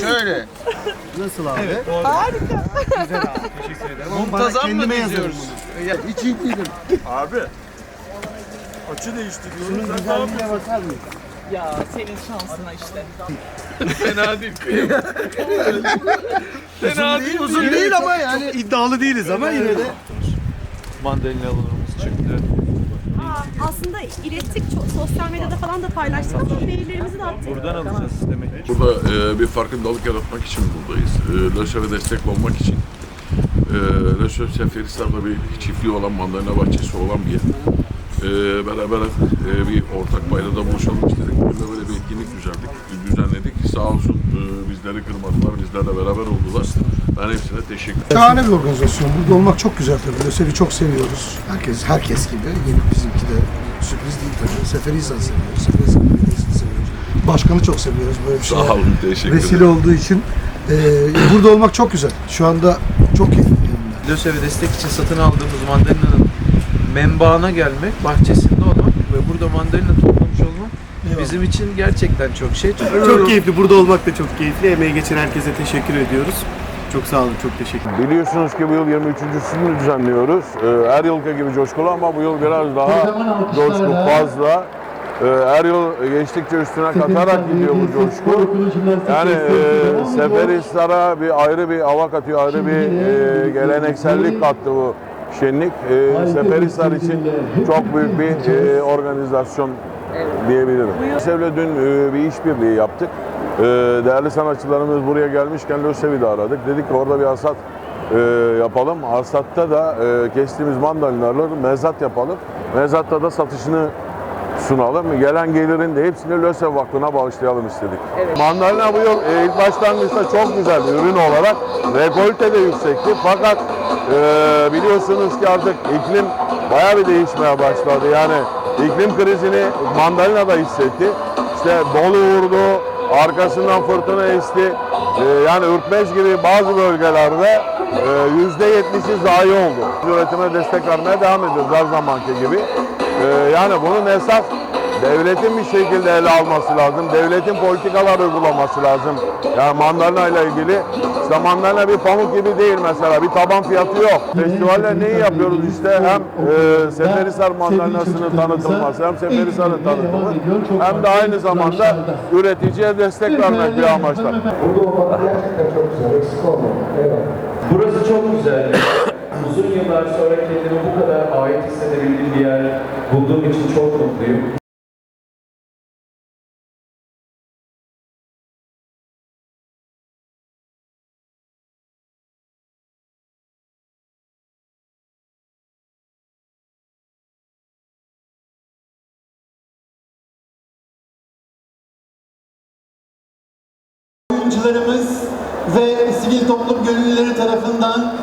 Şöyle. Nasıl abi? Muntazam mı kendime yazarım diyoruz? Ya, hiç iyi değilim. Abi. Açı değiştiriyoruz. Sen ne güzelliğine yapıyorsun? bakar mısın? Ya senin şansına işte. Fena değil. kıyım. Fena değil. Uzun değil ama yani iddialı değiliz ama yine de. Mandalinalarımız çıktı. Aslında ilettik çok sosyal medyada falan da paylaştık ama maillerimizi de attık. Buradan alacağız demek ki. Burada e, bir farkındalık yaratmak için buradayız. E, LÖSEV'e destek olmak için. E, LÖSEV Seferihisar'da bir çiftliği olan, mandalina bahçesi olan bir yer. E, beraber e, bir ortak paydada buluşalım istedik. De böyle bir etkinlik düzenledik. düzenledik. Sağ olsun e, bizleri kırmadılar, bizlerle beraber oldular. Ben hepsine teşekkür ederim. Şahane bir organizasyon. Burada olmak çok güzel tabii. LÖSEV'i çok seviyoruz. Herkes, herkes gibi. Yeni bizimki de sürpriz değil tabii. Seferihisar seviyoruz. Seferihisar Belediyesi'ni seviyoruz. Başkanı çok seviyoruz. Böyle bir şey Sağ olun, teşekkür vesile ederim. olduğu için. Ee, burada olmak çok güzel. Şu anda çok keyifli. yanımda. LÖSEV'e destek için satın aldığımız mandalina'nın menbaına gelmek, bahçesinde olmak ve burada mandalina toplamış olmak bizim için gerçekten çok şey. Çok, Çok keyifli. Burada olmak da çok keyifli. Emeği geçen herkese teşekkür ediyoruz. Çok sağ olun. Çok teşekkür ederim. Biliyorsunuz ki bu yıl 23.sünü düzenliyoruz. Ee, Her yılki gibi coşkulu ama bu yıl biraz daha coşku fazla. Ee, Her yıl geçtikçe üstüne katarak gidiyor bu coşku. Yani e, Seferihisar'a bir ayrı bir hava katıyor, ayrı bir e, geleneksellik kattı bu şenlik. E, Seferihisar için çok büyük bir e, organizasyon diyebilirim. LÖSEV'le dün e, bir işbirliği yaptık. E, değerli sanatçılarımız buraya gelmişken LÖSEV'i de aradık. Dedik ki orada bir hasat e, yapalım. Hasatta da e, kestiğimiz mandalinaları mezat yapalım. Mezatta da satışını sunalım. Gelen gelirin de hepsini LÖSEV Vakfı'na bağışlayalım istedik. Mandalina bu yıl e, ilk başlangıçta çok güzel bir ürün olarak rekolte de yüksekti. Fakat e, biliyorsunuz ki artık iklim bayağı bir değişmeye başladı. Yani iklim krizini mandalina da hissetti. İşte dolu vurdu, arkasından fırtına esti. E, yani Ürkmez gibi bazı bölgelerde e, yüzde yetmişi zayi oldu. Üretime destek vermeye devam ediyoruz her zamanki gibi. E, yani bunun esas devletin bir şekilde ele alması lazım. Devletin politikalar uygulaması lazım. Yani mandalina ile ilgili işte mandalina bir pamuk gibi değil mesela. Bir taban fiyatı yok. Festivalle neyi yapıyoruz işte hem e, Seferihisar mandalinasının tanıtılması hem Seferihisar'ın tanıtımı hem de aynı zamanda üreticiye destek vermek bir amaçla. Burası çok güzel. Uzun yıllar sonra kendimi bu kadar ait hissedebildiğim bir yer bulduğum için çok mutluyum. Oyuncularımız ve sivil toplum gönüllüleri tarafından